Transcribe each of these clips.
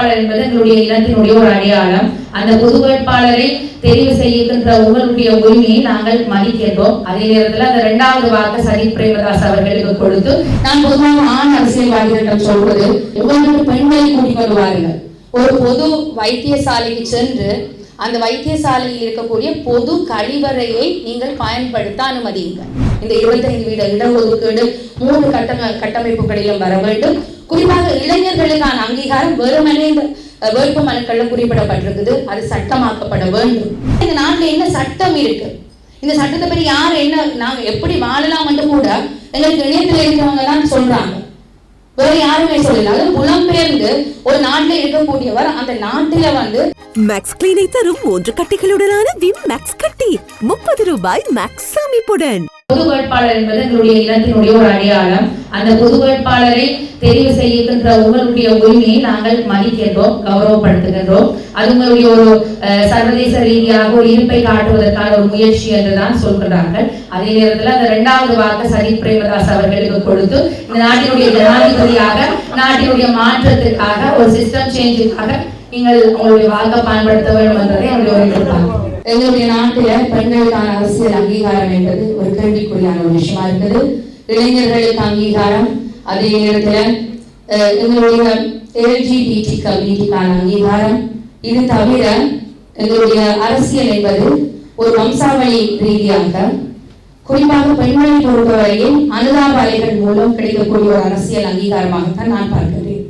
வேட்பாளர் என்பது எங்களுடைய இனத்தினுடைய ஒரு அடையாளம். அந்த பொது வேட்பாளரை தெரிவு செய்கின்ற உங்களுடைய உரிமையை நாங்கள் மதிக்கின்றோம். அதே நேரத்தில் அந்த இரண்டாவது வாக்கு சதீப் பிரேமதாஸ் அவர்களுக்கு கொடுத்து நான் பொதுவாக ஆண் அரசியல்வாதிகளிடம் சொல்வது ஒவ்வொரு பெண்களை கூட்டி வருவார்கள் ஒரு பொது வைத்தியசாலைக்கு சென்று அந்த வைத்தியசாலையில் இருக்கக்கூடிய பொது கழிவறையை நீங்கள் பயன்படுத்த அனுமதியுங்கள். இந்த இருபத்தைந்து வீத இடஒதுக்கீடு மூன்று கட்டம கட்டமைப்புகளிலும் வர வேண்டும். குறிப்பாக இளைஞர்களுக்கான அங்கீகாரம் வெறுமனே இந்த வேட்பு மனுக்கள்ல குறிப்பிடப்பட்டிருக்குது. அது சட்டமாக்கப்பட வேண்டும். இந்த நாட்டில் என்ன சட்டம் இருக்கு? இந்த சட்டத்தை பற்றி யார் என்ன நாங்க எப்படி வாழலாம் மட்டும் கூட எங்களுக்கு இணையத்தில் இருக்கிறவங்க தான் சொல்றாங்க. வேற யாருமே சொல்லல. அது புலம்பெயர்ந்து ஒரு நாட்டுல இருக்கக்கூடியவர் அந்த நாட்டுல வந்து மேக்ஸ் கிளீனை தரும் மூன்று கட்டிகளுடனான விம் மேக்ஸ் கட்டி. முப்பது ரூபாய் மேக்ஸ் அமைப்புடன் பொது வேட்பாளர் என்பது எங்களுடைய இனத்தினுடைய ஒரு அடையாளம். அந்த பொது வேட்பாளரை தெரிவு செய்கின்ற உங்களுடைய உரிமையை நாங்கள் மதிக்கின்றோம் கௌரவப்படுத்துகின்றோம். அதுங்களுடைய ஒரு அஹ், சர்வதேச ரீதியாக ஒரு இருப்பை காட்டுவதற்கான ஒரு முயற்சி என்றுதான் சொல்கிறார்கள் அதே நேரத்தில் அந்த இரண்டாவது வாக்கு சஜித் பிரேமதாஸ் அவர்களுக்கு கொடுத்து இந்த நாட்டினுடைய ஜனாதிபதியாக நாட்டினுடைய மாற்றத்திற்காக ஒரு சிஸ்டம் சேஞ்சுக்காக நீங்கள் உங்களுடைய வாக்கை பயன்படுத்த வேண்டும் என்பதை என்னுடைய ஒரு எதிர்பார்ப்பு எங்களுடைய நாட்டில பெண்களுக்கான அரசியல் அங்கீகாரம் என்பது ஒரு கேள்விக்குறியான ஒரு விஷயமா இருக்குது. இளைஞர்களுக்கு அங்கீகாரம் அதே நேரத்துல அஹ், எங்களுடைய எல்ஜிபிடி கம்யூனிட்டிக்கான அங்கீகாரம் இது தவிர எங்களுடைய அரசியல் என்பது ஒரு வம்சாவளி ரீதியாக குறிப்பாக பெண்களை பொறுத்தவரையில் அனுதாப அலைகள் மூலம் கிடைக்கக்கூடிய ஒரு அரசியல் அங்கீகாரமாகத்தான் நான் பார்க்கிறேன்.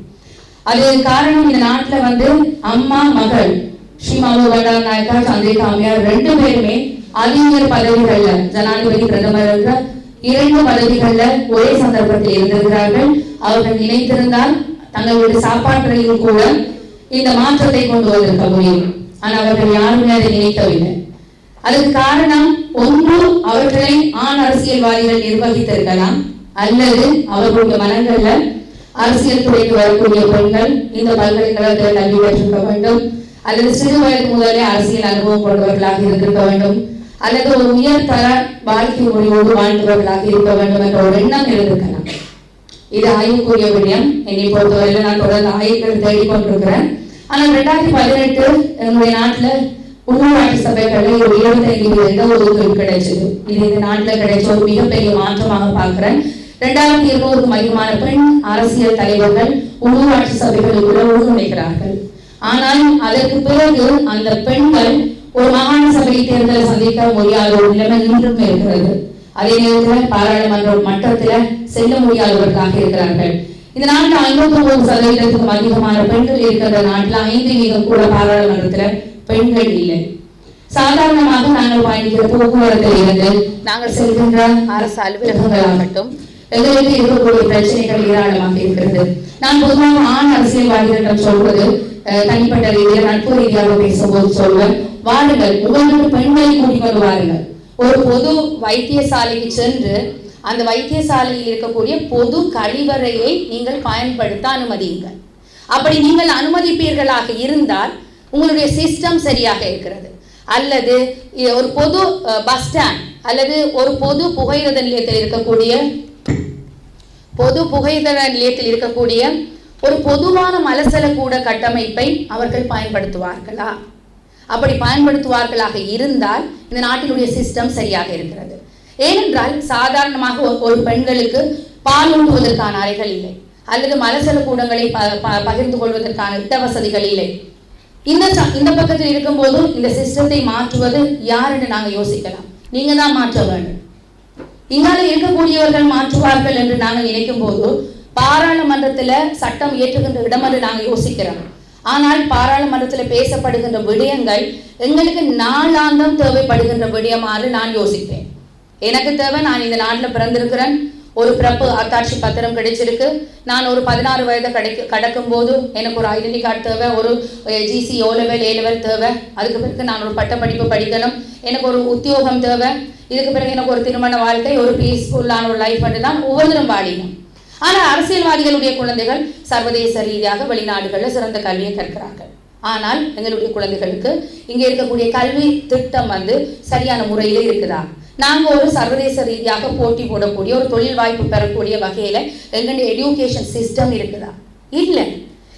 அது காரணம் இந்த நாட்டில் வந்து அம்மா மகள் ஸ்ரீமாவு பண்டார் நாயக்கா சந்திரிகா காமியார் ரெண்டு பேருமே அதிபர் பதவிகள்ல ஜனாதிபதி பிரதமர் என்ற இரண்டு பதவிகள்ல ஒரே சந்தர்ப்பத்தில் இருந்திருக்கிறார்கள். அவர்கள் நினைத்திருந்தால் தங்களுடைய சாப்பாட்டுறையில் கூட இந்த மாற்றத்தை கொண்டு வந்திருக்க முடியும். ஆனால் அவர்கள் யாருமே அதை நினைக்கவில்லை. அதற்கு காரணம் ஒன்று அவர்களை ஆண் அரசியல்வாதிகள் நிர்வகித்திருக்கலாம். அல்லது அவர்களுடைய மனங்கள்ல அரசியல் துறைக்கு வரக்கூடிய பெண்கள் இந்த பல்கலைக்கழகத்தில் கல்வி பெற்றிருக்க வேண்டும். அல்லது சிறு வயது முதலே அரசியல் அனுபவம் கொண்டவர்களாக இருந்திருக்க வேண்டும். அல்லது ஒரு உயர்தர வாழ்க்கை முறையோடு வாழ்ந்தவர்களாக இருக்க வேண்டும் என்ற ஒரு எண்ணம் இருந்திருக்கலாம். இது ஆய்வுக்குரிய விடயம். என்னை பொறுத்தவரையில் நான் தொடர்ந்து ஆய்வுகள் தேடிக்கொண்டிருக்கிறேன். ஆனால் ரெண்டாயிரத்தி பதினெட்டு என்னுடைய நாட்டுல உள்ளூராட்சி சபைகளில் ஒரு இருபத்தைந்து வீத ஒதுக்கீடு கிடைச்சது. இது இந்த நாட்டில் கிடைச்ச ஒரு மிகப்பெரிய மாற்றமாக பார்க்கிறேன். ரெண்டாயிரத்தி இருநூறு மையமான பெண் அரசியல் தலைவர்கள் உள்ளூராட்சி சபைகளுக்குள்ள ஒருங்கிணைக்கிறார்கள் ஆனால் அதற்கு பிறகு அந்த பெண்கள் ஒரு மாகாண சபை தேர்தலை சந்திக்க முடியாத ஒரு நிலைமை இன்றும் இருக்கிறது. அதே நேரத்தில் பாராளுமன்ற மட்டத்தில் செல்ல முடியாதவர்களாக இருக்கிறார்கள். இந்த நாட்டில் ஐம்பத்தி ஒன்பது சதவீதத்துக்கும் அதிகமான பெண்கள் இருக்கிற நாட்டில் ஐந்து வீதம் கூட பாராளுமன்றத்துல பெண்கள் இல்லை. சாதாரணமாக நாங்கள் பயணிக்கிற போக்குவரத்தில் இருந்து நாங்கள் செல்கின்ற அரசு அலுவலகங்களாகட்டும் எங்களுக்கு இருக்கக்கூடிய பிரச்சனைகள் ஏராளமாக இருக்கிறது. நான் பொதுவாக ஆண் அரசியல்வாதிகளிடம் சொல்வது தனிப்பட்ட ரீதியாக நட்பு ரீதியாக பேசும்போது சொல்வேன் வாருங்கள் உங்களுக்கு பெண்களை கூட்டிக் கொண்டு வாருங்கள். ஒரு பொது வைத்தியசாலைக்கு சென்று அந்த வைத்தியசாலையில் இருக்கக்கூடிய பொது கழிவறையை நீங்கள் பயன்படுத்த அனுமதியுங்கள். அப்படி நீங்கள் அனுமதிப்பீர்களாக இருந்தால் உங்களுடைய சிஸ்டம் சரியாக இருக்கிறது. அல்லது ஒரு பொது பஸ் ஸ்டாண்ட் அல்லது ஒரு பொது புகையிரத நிலையத்தில் இருக்கக்கூடிய பொது புகையிரத நிலையத்தில் இருக்கக்கூடிய ஒரு பொதுவான மலசல கூட கட்டமைப்பை அவர்கள் பயன்படுத்துவார்களா? அப்படி பயன்படுத்துவார்களாக இருந்தால் இந்த நாட்டினுடைய சிஸ்டம் சரியாக இருக்கிறது. ஏனென்றால் சாதாரணமாக ஒரு- பெண்களுக்கு பால் உண்ணுவதற்கான அறைகள் இல்லை. அல்லது மலசல கூடங்களை ப- ப- பகிர்ந்து கொள்வதற்கான இட வசதிகள் இல்லை. இந்த ச- இந்த பக்கத்தில் இருக்கும்போது இந்த சிஸ்டத்தை மாற்றுவது யார் என்று நாங்கள் யோசிக்கலாம். நீங்க தான் மாற்ற வேண்டும். இங்கால இருக்கக்கூடியவர்கள் மாற்றுவார்கள் என்று நாங்கள் நினைக்கும் போது பாராளுமன்றத்தில் சட்டம் இயற்றுகின்ற இடம் என்று நாங்கள் யோசிக்கிறோம். ஆனால் பாராளுமன்றத்தில் பேசப்படுகின்ற விடயங்கள் எங்களுக்கு நாளாந்தம் தேவைப்படுகின்ற விடயமாறு நான் யோசிப்பேன். எனக்கு தேவை நான் இந்த நாட்டில் பிறந்திருக்கிறேன். ஒரு பிறப்பு அத்தாட்சி பத்திரம் கிடைச்சிருக்கு. நான் ஒரு பதினாறு வயதை கிடைக்க கடக்கும் போது எனக்கு ஒரு ஐடென்டி கார்டு தேவை ஒரு GC O level A level தேவை. அதுக்கு பிறகு நான் ஒரு பட்ட படிப்பு படிக்கணும். எனக்கு ஒரு உத்தியோகம் தேவை. இதுக்கு பிறகு எனக்கு ஒரு திருமண வாழ்க்கை ஒரு பீஸ்ஃபுல்லான ஒரு லைஃப் என்று தான் ஒவ்வொருத்தரும் வாடினோம் ஆனால் அரசியல்வாதிகளுடைய குழந்தைகள் சர்வதேச ரீதியாக வெளிநாடுகளில் சிறந்த கல்வியை கற்கிறார்கள். ஆனால் எங்களுடைய குழந்தைகளுக்கு இங்கே இருக்கக்கூடிய கல்வி திட்டம் வந்து சரியான முறையில் இருக்குதா? நாங்கள் ஒரு சர்வதேச ரீதியாக போட்டி போடக்கூடிய ஒரு தொழில் வாய்ப்பு பெறக்கூடிய வகையில் எங்களுடைய எஜுகேஷன் சிஸ்டம் இருக்குதா? இல்லை.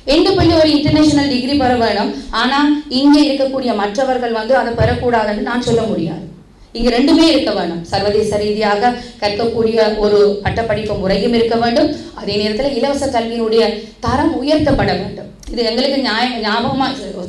எந்த பள்ளி ஒரு இன்டர்நேஷனல் டிகிரி பெற வேணும்? ஆனால் இங்கே இருக்கக்கூடிய மற்றவர்கள் வந்து அதை பெறக்கூடாதுன்னு நான் சொல்ல முடியாது. இங்க ரெண்டுமே இருக்க வேண்டும் சர்வதேச ரீதியாக கற்கக்கூடிய ஒரு பட்டப்படிப்பு முறையும் இருக்க வேண்டும். அதே நேரத்தில் இலவச கல்வியினுடைய தரம் உயர்த்தப்பட வேண்டும். இது எங்களுக்கு நியாய ஞாபகமா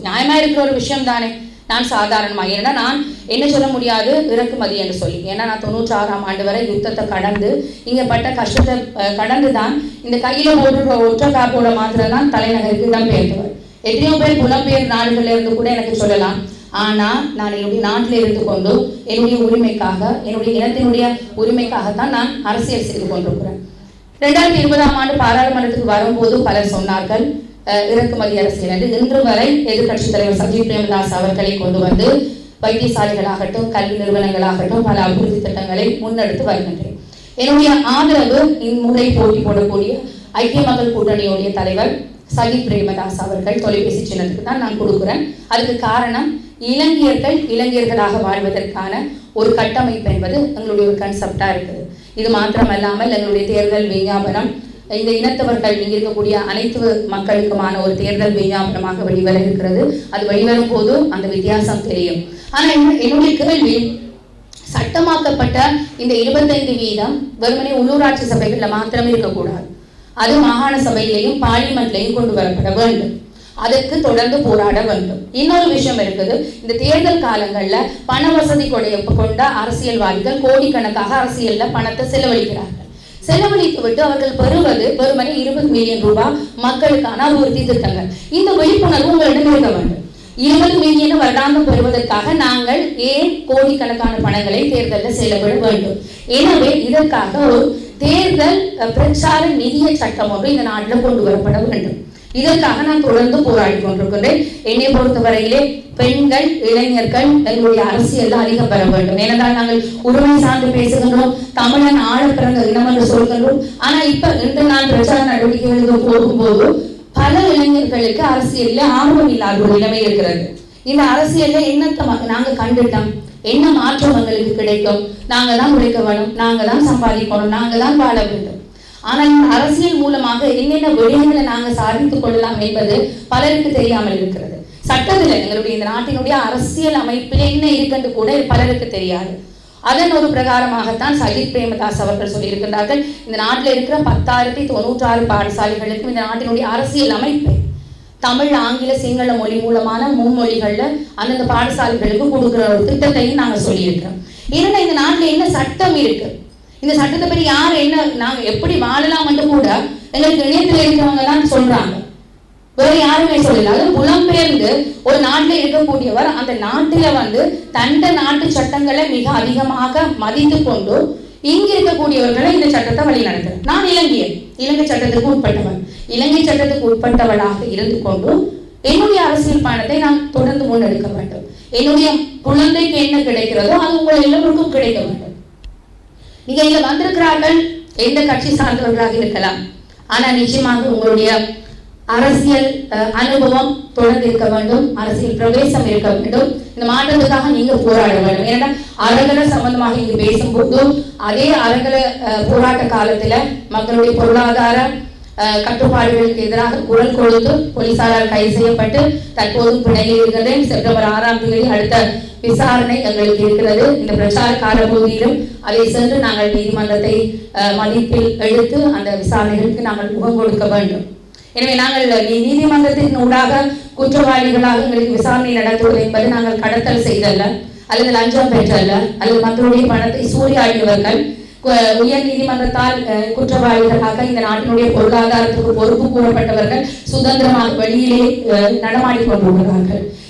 நியாயமா இருக்கிற ஒரு விஷயம் தானே நான் சாதாரணமாக. ஏன்னா நான் என்ன சொல்ல முடியாது? இறக்குமதி என்று சொல்லி. ஏன்னா நான் தொண்ணூற்றி ஆறாம் ஆண்டு வரை யுத்தத்தை கடந்து இங்கே பட்ட கஷ்டத்தை கடந்து தான் இந்த கையில போடுற ஒற்றை காப்போட மாத்திரம் தான் தலைநகருக்கு இடம்பெயர்ந்தவர். எத்தனையோ பேர் புலம்பெயர் நாடுகளில் இருந்து கூட எனக்கு சொல்லலாம். ஆனால் நான் என்னுடைய நாட்டில் இருந்து கொண்டு என்னுடைய உரிமைக்காக என்னுடைய இனத்தினுடைய உரிமைக்காகத்தான் நான் அரசியல் செய்து கொண்டிருக்கிறேன். ரெண்டாயிரத்தி இருபதாம் ஆண்டு பாராளுமன்றத்துக்கு வரும்போது பலர் சொன்னார்கள் இறக்குமதி அரசியல் என்று இன்று வரை எதிர்க்கட்சித் தலைவர் சஜீவ் பிரேமதாஸ் அவர்களை கொண்டு வந்து வைத்தியசாலைகளாகட்டும் கல்வி நிறுவனங்களாகட்டும் பல அபிவிருத்தி திட்டங்களை முன்னெடுத்து வருகின்றேன் என்னுடைய ஆதரவு இம்முறை போட்டி போடக்கூடிய ஐக்கிய மக்கள் கூட்டணியுடைய தலைவர் சஜித் பிரேமதாஸ் அவர்கள் தொலைபேசி சின்னத்துக்கு தான் நான் கொடுக்குறேன். அதுக்கு காரணம் இளைஞர்கள் இளைஞர்களாக வாழ்வதற்கான ஒரு கட்டமைப்பு என்பது எங்களுடைய ஒரு கன்செப்டாக இருக்குது. இது மாத்திரமல்லாமல் எங்களுடைய தேர்தல் விஞ்ஞாபனம் இந்த இனத்தவர்கள் இங்கே இருக்கக்கூடிய அனைத்து மக்களுக்குமான ஒரு தேர்தல் விஞ்ஞாபனமாக வெளிவர இருக்கிறது அது வெளிவரும் போது அந்த வித்தியாசம் தெரியும். ஆனா என்னுடைய கேள்வி சட்டமாக்கப்பட்ட இந்த இருபத்தைந்து வீதம் வெறுமனே உள்ளூராட்சி சபைகளில் மாத்திரமே இருக்கக்கூடாது. அது மாகாண சபையிலையும் பார்லிமெண்ட்லையும் கொண்டு வரப்பட வேண்டும். அதற்கு தொடர்ந்து போராட வேண்டும். இன்னொரு விஷயம் இருக்குது இந்த தேர்தல் காலங்கள்ல பண வசதி கொடைய கொண்ட அரசியல்வாதிகள் கோடிக்கணக்காக அரசியல்ல பணத்தை செலவழிக்கிறார்கள். செலவழித்து விட்டு அவர்கள் பெறுவது வெறுமனே இருபது மில்லியன் ரூபாய் மக்களுக்கான அபிவிருத்தி திட்டங்கள் இந்த விழிப்புணர்வு உங்களிடம் இருக்க வேண்டும். இருபது மில்லியன் வருடாந்தம் பெறுவதற்காக நாங்கள் ஏன் கோடிக்கணக்கான பணங்களை தேர்தலில் செலவிட வேண்டும்? எனவே இதற்காக ஒரு தேர்தல் பிரச்சார நிதிய சட்டம் ஒன்று இந்த நாட்டில் கொண்டு வரப்பட வேண்டும். இதற்காக நான் தொடர்ந்து போராடி கொண்டிருக்கின்றேன். என்னை பொறுத்தவரையிலே பெண்கள் இளைஞர்கள் எங்களுடைய அரசியல் அதிகம் பெற வேண்டும். ஏனென்றால் நாங்கள் உரிமை சார்ந்து பேசுகின்றோம் தமிழன் ஆழ பிறந்த இனம் என்று சொல்கின்றோம். ஆனா இப்ப இன்று நான் பிரச்சார நடவடிக்கைகளுக்கு போகும்போது பல இளைஞர்களுக்கு அரசியல்ல ஆர்வம் இல்லாத ஒரு நிலைமை இருக்கிறது. இந்த அரசியல்ல என்னத்தை ம- நாங்க கண்டுட்டோம்? என்ன மாற்றம் எங்களுக்கு கிடைக்கும்? நாங்க தான் உழைக்க வேணும் நாங்க தான் சம்பாதிக்கணும் நாங்க தான் வாழ வேண்டும். ஆனால் இந்த அரசியல் மூலமாக என்னென்ன விடயங்களை நாங்க சாதித்துக் கொள்ளலாம் என்பது பலருக்கு தெரியாமல் இருக்கிறது. சட்டத்தில் எங்களுடைய இந்த நாட்டினுடைய அரசியல் அமைப்பில் என்ன இருக்குன்னு கூட பலருக்கு தெரியாது. அதன் ஒரு பிரகாரமாகத்தான் சஜித் பிரேமதாஸ் அவர்கள் சொல்லியிருக்கின்றார்கள் இந்த நாட்டில் இருக்கிற பத்தாயிரத்தி தொண்ணூற்றாறு பாடசாலைகளுக்கும் இந்த நாட்டினுடைய அரசியல் அமைப்பு தமிழ் ஆங்கில சிங்கள மொழி மூலமான மும்மொழிகளில் அந்தந்த பாடசாலைகளுக்கு கொடுக்குற ஒரு திட்டத்தையும் நாங்க சொல்லியிருக்கிறோம். ஏன்னா இந்த நாட்டில் என்ன சட்டம் இருக்கு? இந்த சட்டத்தை பற்றி யார் என்ன நாங்கள் எப்படி வாழலாம் மட்டும் கூட எங்களுக்கு இணையத்தில் இருக்கிறவங்க தான் சொல்றாங்க. வேற யாருமே சொல்லல. அது புலம்பெயர்ந்து ஒரு நாட்டில் இருக்கக்கூடியவர் அந்த நாட்டில வந்து தண்ட நாட்டு சட்டங்களை மிக அதிகமாக மதித்து கொண்டு இங்க இருக்கக்கூடியவர்களை இந்த சட்டத்தை வழி நடத்துறேன் நான் இலங்கையன். இலங்கை சட்டத்துக்கு உட்பட்டவன். இலங்கை சட்டத்துக்கு உட்பட்டவளாக இருந்து கொண்டு என்னுடைய அரசியல் பயணத்தை நான் தொடர்ந்து முன்னெடுக்க வேண்டும். என்னுடைய குழந்தைக்கு என்ன கிடைக்கிறதோ அது உங்கள் எல்லோருக்கும் கிடைக்க வேண்டும். நீங்க இங்க வந்திருக்கிறார்கள் எந்த கட்சி சார்ந்தவர்களாக இருக்கலாம். ஆனா நிச்சயமாக உங்களுடைய அரசியல் அஹ், அனுபவம் தொடர்ந்து இருக்க வேண்டும் அரசியல் பிரவேசம் இருக்க வேண்டும். இந்த மாற்றத்துக்காக நீங்க போராட வேண்டும். ஏன்னா அறகல சம்பந்தமாக இங்கு பேசும்போது அதே அறகல போராட்ட காலத்துல மக்களுடைய பொருளாதார கட்டுப்பாடுகளுக்கு எதிராக குரல் கொடுத்து போலீசாரால் கைது செய்யப்பட்டு தற்போது பிணையில் இருக்கிறது. செப்டம்பர் ஆறாம் தேதி அடுத்த விசாரணை எங்களுக்கு இருக்கிறது. இந்த பிரச்சார காலப்பகுதியிலும் அதை சென்று நாங்கள் நீதிமன்றத்தை மதிப்பில் எடுத்து அந்த விசாரணைகளுக்கு நாங்கள் முகம் கொடுக்க வேண்டும். எனவே நாங்கள் நீதிமன்றத்தின் ஊடாக குற்றவாளிகளாக எங்களுக்கு விசாரணை நடத்துவது என்பது நாங்கள் கடத்தல் செய்தல்ல அல்லது லஞ்சம் பெற்றல்ல அல்லது மக்களுடைய பணத்தை சூறையாடியவர்கள் உயர் நீதிமன்றத்தால் குற்றவாளிகளாக இந்த நாட்டினுடைய பொருளாதாரத்துக்கு பொறுப்பு கூறப்பட்டவர்கள் சுதந்திரமாக வெளியிலே அஹ்,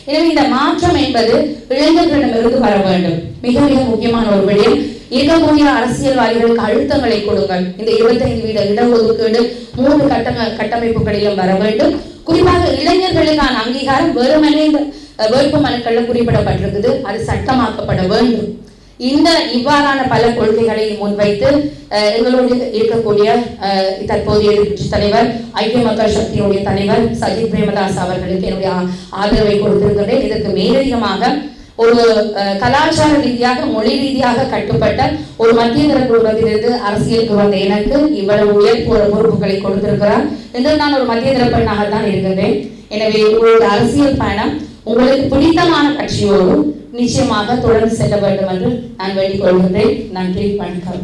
எனவே இந்த மாற்றம் என்பது இளைஞர்களிடமிருந்து வர வேண்டும். மிக மிக முக்கியமான ஒரு விடயம். இருக்கக்கூடிய அரசியல்வாதிகளுக்கு அழுத்தங்களை கொடுங்கள். இந்த இருபத்தைந்து வீத இடஒதுக்கீடு மூன்று கட்ட கட்டமைப்புகளிலும் வர வேண்டும். குறிப்பாக இளைஞர்களுக்கான அங்கீகாரம் வெறுமனே இந்த வேட்பு மனுக்கள்ல குறிப்பிடப்பட்டிருக்குது. அது சட்டமாக்கப்பட வேண்டும். இந்த இவ்வாறான பல கொள்கைகளை முன்வைத்து அஹ், எங்களோடு இருக்கக்கூடிய தற்போதைய எதிர்க்கட்சி தலைவர் ஐக்கிய மக்கள் சக்தியினுடைய தலைவர் சஜித் பிரேமதாஸ் அவர்களுக்கு என்னுடைய ஆதரவை கொடுத்திருக்கிறேன் இதற்கு மேலதிகமாக ஒரு அஹ், கலாச்சார ரீதியாக மொழி ரீதியாக கட்டுப்பட்ட ஒரு மத்திய தரப்பிலிருந்து அரசியலுக்கு வந்த எனக்கு இவ்வளவு உயர் பொறுப்புகளை கொடுத்திருக்கிறார். என்று நான் ஒரு மத்திய தர தான் இருக்கின்றேன். எனவே உங்களுடைய அரசியல் பயணம் உங்களுக்கு பிடித்தமான கட்சியோடு நிச்சயமாக தொடர்ந்து செல்ல வேண்டும் என்று நான் வேண்டிக் கொள்கின்றேன். நன்றி வணக்கம்.